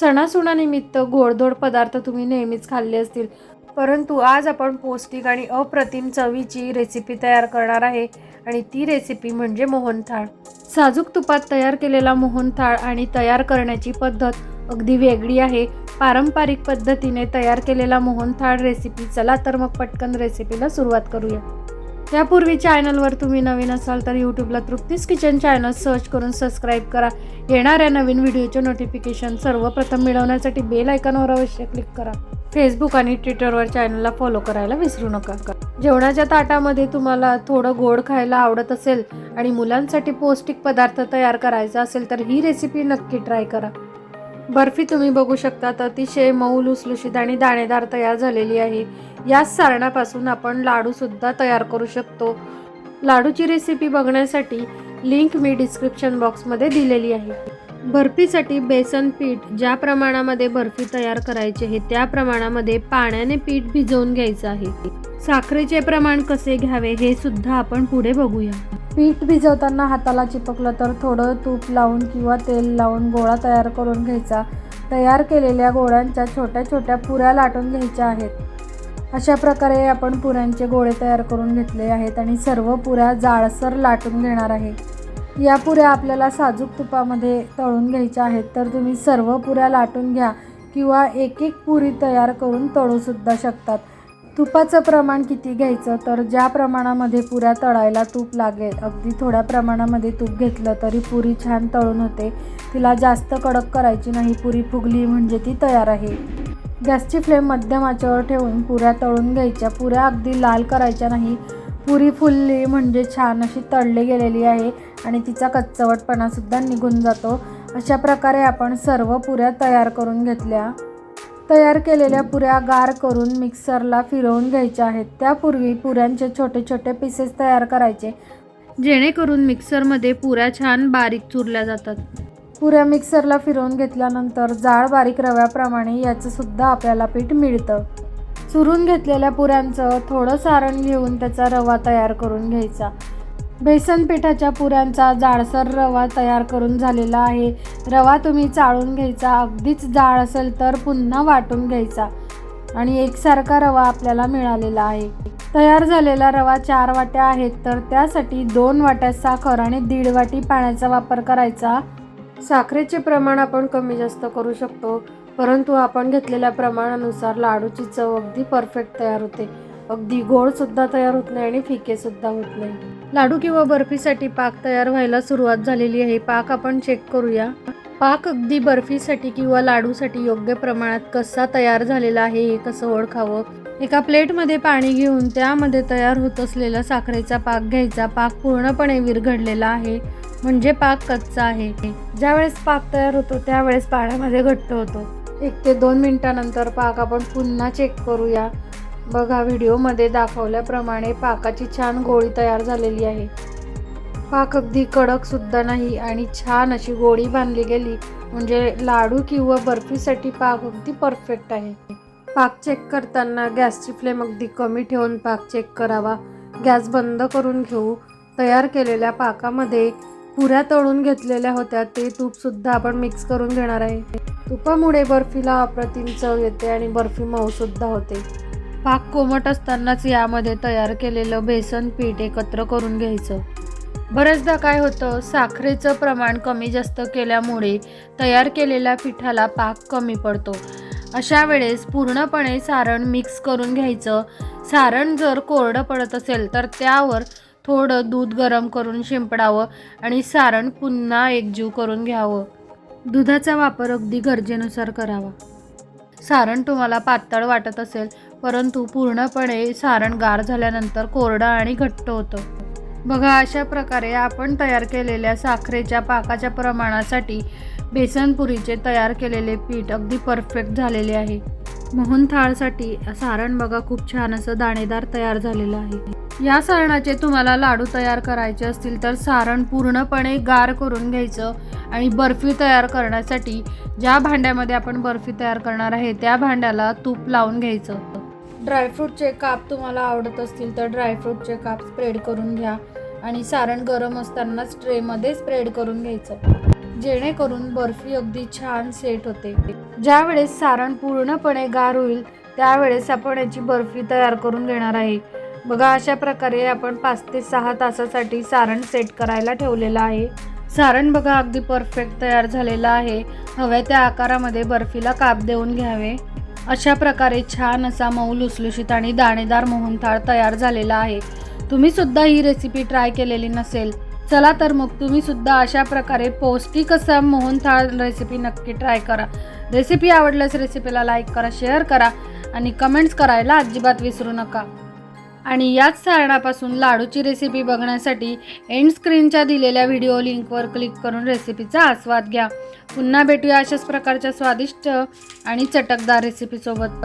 सणासुणानिमित्त गोडधोड पदार्थ तुम्ही नेहमीच खाल्ले असतील. परंतु आज आपण पौष्टिक आणि अप्रतिम चवीची रेसिपी तयार करणार आहे आणि ती रेसिपी म्हणजे मोहनथाळ. साजूक तुपात तयार केलेला मोहनथाळ आणि तयार करण्याची पद्धत अगदी वेगळी आहे. पारंपरिक पद्धतीने तयार केलेला मोहनथाळ रेसिपी चला तर मग पटकन रेसिपीला सुरुवात करूया. त्यापूर्वी चॅनलवर तुम्ही नवीन असाल तर यूट्यूबला तृप्तीस किचन चॅनल सर्च करून सबस्क्राईब करा. येणाऱ्या नवीन व्हिडिओचे नोटिफिकेशन सर्वप्रथम मिळवण्यासाठी बेल आयकॉनवर अवश्य क्लिक करा. फेसबुक आणि ट्विटरवर चॅनलला फॉलो करायला विसरू नका. जेवणाच्या ताटामध्ये तुम्हाला थोडं गोड खायला आवडत असेल आणि मुलांसाठी पौष्टिक पदार्थ तयार करायचा असेल तर ही रेसिपी नक्की ट्राय करा. बर्फी तुम्ही बघू शकता तर अतिशय मऊ लुसलुशीत आणि दाणेदार तयार झालेली आहे. याच सारणापासून आपण लाडूसुद्धा तयार करू शकतो. लाडूची रेसिपी बघण्यासाठी लिंक मी डिस्क्रिप्शन बॉक्समध्ये दिलेली आहे. बर्फीसाठी बेसन पीठ ज्या प्रमाणामध्ये बर्फी तयार करायची आहे त्या प्रमाणामध्ये पाण्याने पीठ भिजवून घ्यायचं आहे. साखरेचे प्रमाण कसे घ्यावे हे सुद्धा आपण पुढे बघूया. पीठ भिजवताना हाताला चिपकलं तर थोडं तूप लावून किंवा तेल लावून गोळा तयार करून घ्यायचा. तयार केलेल्या गोळ्यांच्या छोट्या छोट्या पुऱ्या लाटून घ्यायच्या आहेत. अशा प्रकारे आपण पुऱ्यांचे गोळे तयार करून घेतले आहेत आणि सर्व पुऱ्या जाळसर लाटून घेणार आहे. या पुऱ्या आपल्याला साजूक तुपामध्ये तळून घ्यायच्या आहेत तर तुम्ही सर्व पुऱ्या लाटून घ्या किंवा एक एक पुरी तयार करून तळूसुद्धा शकतात. तुपाचं प्रमाण किती घ्यायचं? तर ज्या प्रमाणामध्ये पुऱ्या तळायला तूप लागेल अगदी थोड्या प्रमाणामध्ये तूप घेतलं तरी पुरी छान तळून होते. तिला जास्त कडक करायची नाही पुरी फुगली म्हणजे ती तयार आहे. गॅसची फ्लेम मध्यम आचेवर ठेवून पुऱ्या तळून घ्यायच्या. पुऱ्या अगदी लाल करायच्या नाही पुरी फुलली म्हणजे छान अशी तळली गेलेली आहे आणि तिचा कच्चवटपणासुद्धा निघून जातो. अशा प्रकारे आपण सर्व पुऱ्या तयार करून घेतल्या. तयार केलेल्या पुऱ्या गार करून मिक्सरला फिरवून घ्यायच्या आहेत. त्यापूर्वी पुऱ्यांचे छोटे छोटे पीसेस तयार करायचे जेणेकरून मिक्सरमध्ये पुऱ्या छान बारीक चुरल्या जातात. पुऱ्या मिक्सरला फिरवून घेतल्यानंतर जाळ बारीक रव्याप्रमाणे याचं सुद्धा आपल्याला पीठ मिळतं. चुरून घेतलेल्या पुऱ्यांचं थोडं सारण घेऊन त्याचा रवा तयार करून घ्यायचा. बेसन पिठाच्या पुऱ्यांचा जाडसर रवा तयार करून झालेला आहे. रवा तुम्ही चाळून घ्यायचा अगदीच जाळ असेल तर पुन्हा वाटून घ्यायचा. आणि एकसारखा रवा आपल्याला मिळालेला आहे. तयार झालेला रवा चार वाट्या आहेत तर त्यासाठी दोन वाट्या साखर आणि दीड वाटी पाण्याचा वापर करायचा. साखरेचे प्रमाण आपण कमी जास्त करू शकतो परंतु आपण घेतलेल्या प्रमाणानुसार लाडूची चव अगदी परफेक्ट तयार होते. अगदी गोडसुद्धा तयार होत नाही आणि फिकेसुद्धा होत नाही. लाडू किंवा बर्फीसाठी पाक तयार व्हायला सुरुवात झालेली आहे. पाक आपण चेक करूया. पाक अगदी बर्फीसाठी किंवा लाडूसाठी योग्य प्रमाणात कसा तयार झालेला आहे हे कसं ओळखावं? एका प्लेटमध्ये पाणी घेऊन त्यामध्ये तयार होत असलेला साखरेचा पाक घ्यायचा. पाक पूर्णपणे विरघडलेला आहे. म्हणजे पाक कच्चा आहे. ज्यावेळेस पाक तयार होतो त्यावेळेस पाण्यामध्ये घट्ट होतो. एक ते दोन मिनिटानंतर पाक आपण पुन्हा चेक करूया. बघा व्हिडिओमध्ये दाखवल्याप्रमाणे पाकाची छान गोळी तयार झालेली आहे. पाक अगदी कडकसुद्धा नाही आणि छान अशी गोळी बांधली गेली. म्हणजे लाडू किंवा बर्फीसाठी पाक अगदी परफेक्ट आहे. पाक चेक करताना गॅसची फ्लेम अगदी कमी ठेवून पाक चेक करावा. गॅस बंद करून घेऊ. तयार केलेल्या पाकामध्ये पुऱ्या तळून घेतलेल्या होत्या. ते तूपसुद्धा आपण मिक्स करून घेणार आहे. तुपामुळे बर्फीला अप्रतिम चव येते आणि बर्फी मऊसुद्धा होते. पाक कोमट असतानाच यामध्ये तयार केलेलं बेसन पीठ एकत्र करून घ्यायचं. बरेचदा काय होतं साखरेचं प्रमाण कमी जास्त केल्यामुळे तयार केलेल्या पिठाला पाक कमी पडतो. अशा वेळेस पूर्णपणे सारण मिक्स करून घ्यायचं. सारण जर कोरडं पडत असेल तर त्यावर थोडं दूध गरम करून शिंपडावं आणि सारण पुन्हा एकजीव करून घ्यावं. दुधाचा वापर अगदी गरजेनुसार करावा. सारण तुम्हाला पातळ वाटत असेल परंतु पूर्णपणे सारण गार झाल्यानंतर कोरडं आणि घट्ट होतं. बघा अशा प्रकारे आपण तयार केलेल्या साखरेच्या पाकाच्या प्रमाणासाठी बेसनपुरीचे तयार केलेले पीठ अगदी परफेक्ट झालेले आहे. मोहनथाळसाठी सारण बघा खूप छान असं दाणेदार तयार झालेलं आहे. या सारणाचे तुम्हाला लाडू तयार करायचे असतील तर सारण पूर्णपणे गार करून घ्यायचं आणि बर्फी तयार करण्यासाठी ज्या भांड्यामध्ये आपण बर्फी तयार करणार आहे त्या भांड्याला तूप लावून घ्यायचं. ड्रायफ्रूटचे काप तुम्हाला आवडत असतील तर ड्रायफ्रूटचे काप स्प्रेड करून घ्या. आणि सारण गरम असतानाच ट्रेमध्ये स्प्रेड करून घ्यायचं. जेणेकरून बर्फी अगदी छान सेट होते. ज्यावेळेस सारण पूर्णपणे गार होईल त्यावेळेस आपण याची बर्फी तयार करून घेणार आहे. बघा अशा प्रकारे आपण पाच ते सहा तासासाठी सारण सेट करायला ठेवलेलं आहे. सारण बघा अगदी परफेक्ट तयार झालेलं आहे. हव्या त्या आकारामध्ये बर्फीला काप देऊन घ्यावे. अशा प्रकारे छान असा मऊ लुसलुशीत आणि दाणेदार मोहनथाळ तयार झालेला आहे. तुम्ही सुद्धा ही रेसिपी ट्राय केलेली नसेल चला तर मग तुम्ही सुद्धा अशा प्रकारे पौष्टिक असा मोहनथाळ रेसिपी नक्की ट्राय करा. रेसिपी आवडल्यास रेसिपीला लाईक करा शेअर करा आणि कमेंट्स करायला अजिबात विसरू नका. आणि याच सारणापासून लाडूची रेसिपी बघण्यासाठी एंड स्क्रीनच्या दिलेल्या व्हिडिओ लिंकवर क्लिक करून रेसिपीचा आस्वाद घ्या. पुन्हा भेटूया अशाच प्रकारच्या स्वादिष्ट आणि चटकदार रेसिपीसोबत